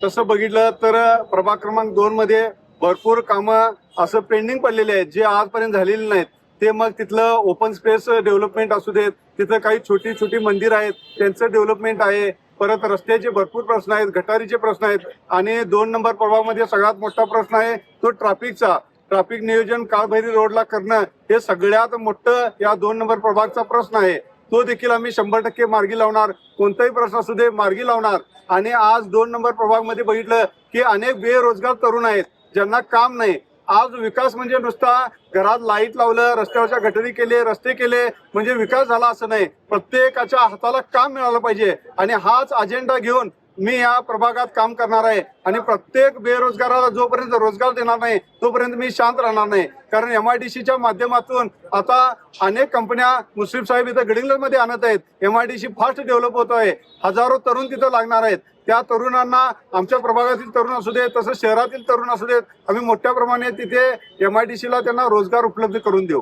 तसं बघितलं तर प्रभाग क्रमांक दोन मध्ये भरपूर कामं असं पेंडिंग पडलेले आहेत जे आजपर्यंत झालेले नाहीत. ते मग तिथलं ओपन स्पेस डेव्हलपमेंट असू देत तिथं काही छोटी छोटी मंदिर आहेत त्यांचं डेव्हलपमेंट आहे. परत रस्त्याचे भरपूर प्रश्न आहेत गटारीचे प्रश्न आहेत आणि दोन नंबर प्रभागामध्ये सगळ्यात मोठा प्रश्न आहे तो ट्रॅफिकचा ट्रॅफिक नियोजन काळभैरी रोडला करणं हे सगळ्यात मोठं या दोन नंबर प्रभागचा प्रश्न आहे. तो देखील आम्ही शंभर टक्के मार्गी लावणार. कोणताही प्रश्न असू दे मार्गी लावणार. आणि आज दोन नंबर प्रभागमध्ये बघितलं की अनेक बेरोजगार तरुण आहेत ज्यांना काम नाही. आज विकास म्हणजे नुसता घरात लाइट लावलं रस्त्यावरच्या गटरी केले रस्ते केले म्हणजे विकास झाला असं नाही. प्रत्येकाच्या हाताला काम मिळालं पाहिजे. आणि हाच अजेंडा घेऊन मी या प्रभागात काम करणार आहे आणि प्रत्येक बेरोजगाराला जोपर्यंत रोजगार देणार नाही तोपर्यंत मी शांत राहणार नाही. कारण एम आय डी सीच्या माध्यमातून आता अनेक कंपन्या मुस्लिम साहेब इथं गडिंगलमध्ये आणत आहेत. M I D C fast develop होत आहे. हजारो तरुण तिथं लागणार आहेत. त्या तरुणांना आमच्या प्रभागातील तरुण असू देत तसंच शहरातील तरुण असू देत आम्ही मोठ्या प्रमाणे तिथे एम आय डी सीला त्यांना रोजगार उपलब्ध करून देऊ.